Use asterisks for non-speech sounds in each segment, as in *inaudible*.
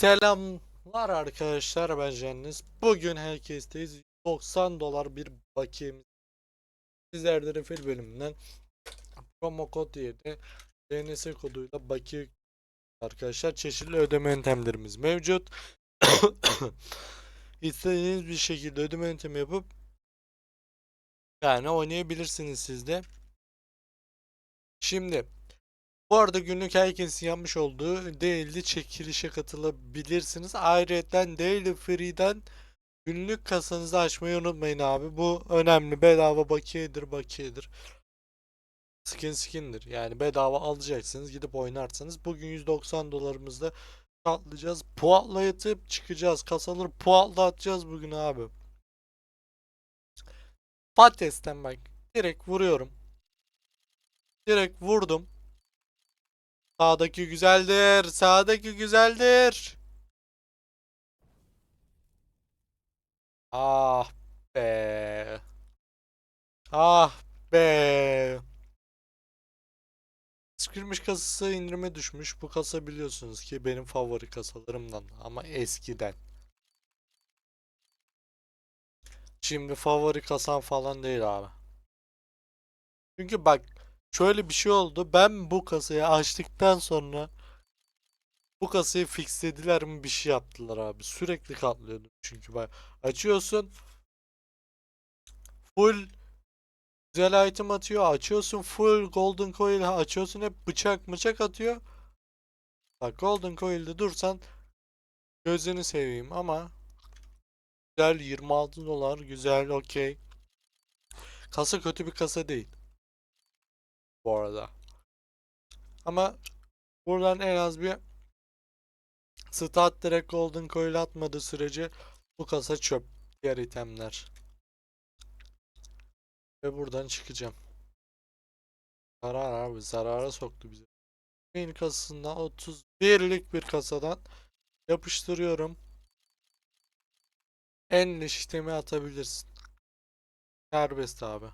Selamlar arkadaşlar ben Cenniz. Bugün herkesteyiz. 90 dolar bir bakiyemiz. Sizlerden fil bölümünden promo kod yerine DNS koduyla bakiye arkadaşlar çeşitli ödeme yöntemlerimiz mevcut. *coughs* İstediğiniz bir şekilde ödeme yöntemi yapıp yani oynayabilirsiniz siz de. Şimdi bu arada günlük herkesin yapmış olduğu daily çekilişe katılabilirsiniz. Ayrıca daily free'den günlük kasanızı açmayı unutmayın abi. Bu önemli. Bedava bakiyedir bakiyedir. Skin skindir. Yani bedava alacaksınız. Gidip oynarsanız. Bugün 190 dolarımızda katlayacağız. Puatlayatıp çıkacağız. Kasaları puatlatacağız bugün abi. Patatesten bak. Direkt vuruyorum. Direkt vurdum. Sağdaki güzeldir. Sağdaki güzeldir. Ah be. Ah be. Skirmiş kasası indirime düşmüş. Bu kasa biliyorsunuz ki benim favori kasalarımdan ama eskiden. Şimdi favori kasam falan değil abi. Çünkü bak şöyle bir şey oldu. Ben bu kasayı açtıktan sonra bu kasayı fixlediler mi bir şey yaptılar abi. Sürekli katlıyordu. Çünkü bak açıyorsun full güzel item atıyor. Açıyorsun full golden coil açıyorsun hep bıçak bıçak atıyor. Bak golden coil'de dursan gözünü seveyim ama güzel 26 dolar güzel okey. Kasa kötü bir kasa değil bu arada. Ama buradan en az bir stat direkt golden coil atmadığı sürece bu kasa çöp. Diğer itemler. Ve buradan çıkacağım. Zarar abi zarara soktu bizi. Main kasasından 31'lik bir kasadan yapıştırıyorum. En işlemi atabilirsin. Serbest abi.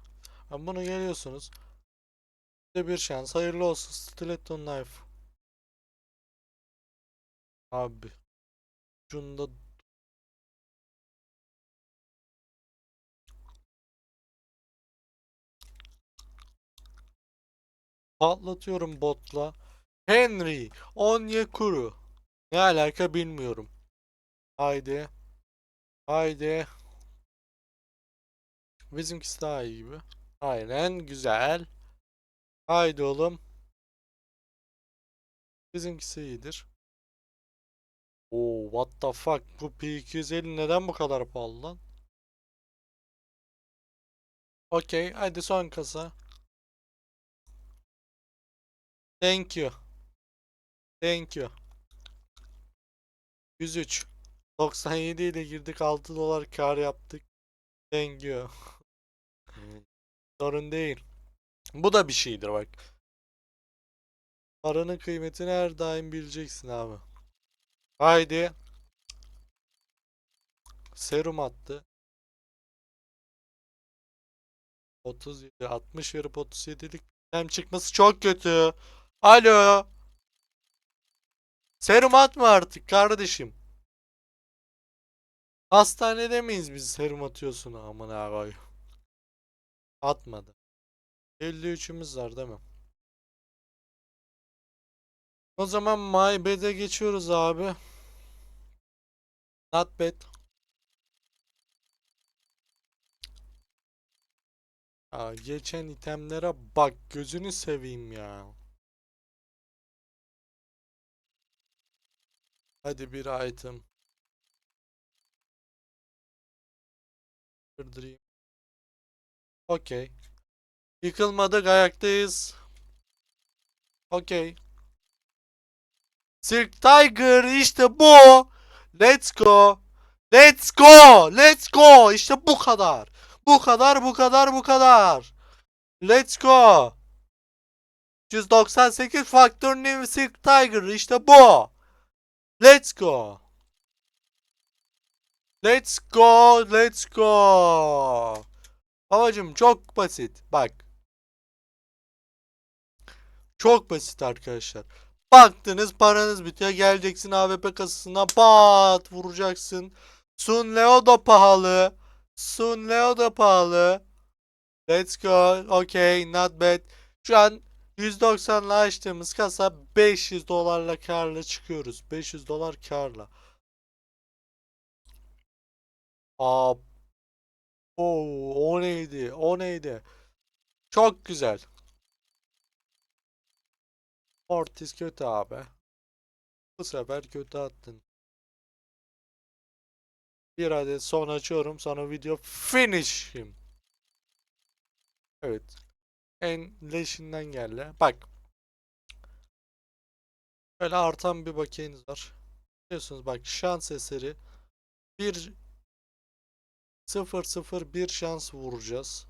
Ben bunu geliyorsunuz. De bir şans. Hayırlı olsun. Stiletto knife. Abi. Şunda patlatıyorum botla. Henry Onyekuru. Ne alaka bilmiyorum. Haydi. Haydi. Bizimkisi daha iyi gibi. Aynen güzel. Haydi oğlum. Bizimkisi iyidir. Oo, what the fuck? Bu P250 neden bu kadar pahalı lan? Okey, hadi son kasa. Thank you. Thank you. 103. 97 ile girdik 6 dolar kar yaptık. Thank you. Sorun değil. Bu da bir şeydir bak. Paranın kıymetini her daim bileceksin abi. Haydi. Serum attı. 37, 60 verip 37'lik hem çıkması çok kötü. Alo. Serum atma artık kardeşim. Hastanede miyiz biz serum atıyorsun aman abi. Atmadı. 53'ümüz var değil mi? O zaman My Bed'e geçiyoruz abi. Not bad. Ya geçen itemlere bak gözünü seveyim ya. Hadi bir item. Kırdırayım. Okey. Yıkılmadık ayaktayız. Okey. Silk Tiger işte bu. Let's go. Let's go. Let's go. İşte bu kadar. Bu kadar, bu kadar, bu kadar. Let's go. 198 Factor New Silk Tiger işte bu. Let's go. Let's go, let's go. Babacım çok basit. Bak. Çok basit arkadaşlar. Baktınız paranız bitiyor. Geleceksin AWP kasasına pat vuracaksın. Sun Leo da pahalı. Sun Leo da pahalı. Let's go. Okay, not bad. Şu an 190'la açtığımız kasa 500 dolarla karla çıkıyoruz. 500 dolar karla. Aa, Oo, o neydi? O neydi? Çok güzel. Mortis kötü abi. Bu sefer kötü attın. Bir adet son açıyorum. Sonra video finish'im. Evet. En leşinden geldi. Bak. Böyle artan bir bakiyeniz var. Biliyorsunuz bak şans eseri. Bir 0-0-1 şans vuracağız.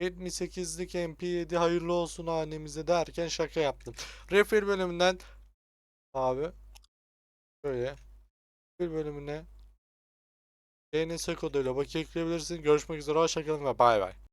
78'lik MP7 hayırlı olsun hanemize derken şaka yaptım. Refill bölümünden abi böyle bir bölümüne DNS koduyla bakiye ekleyebilirsin. Görüşmek üzere. Hoşçakalın ve bay bay.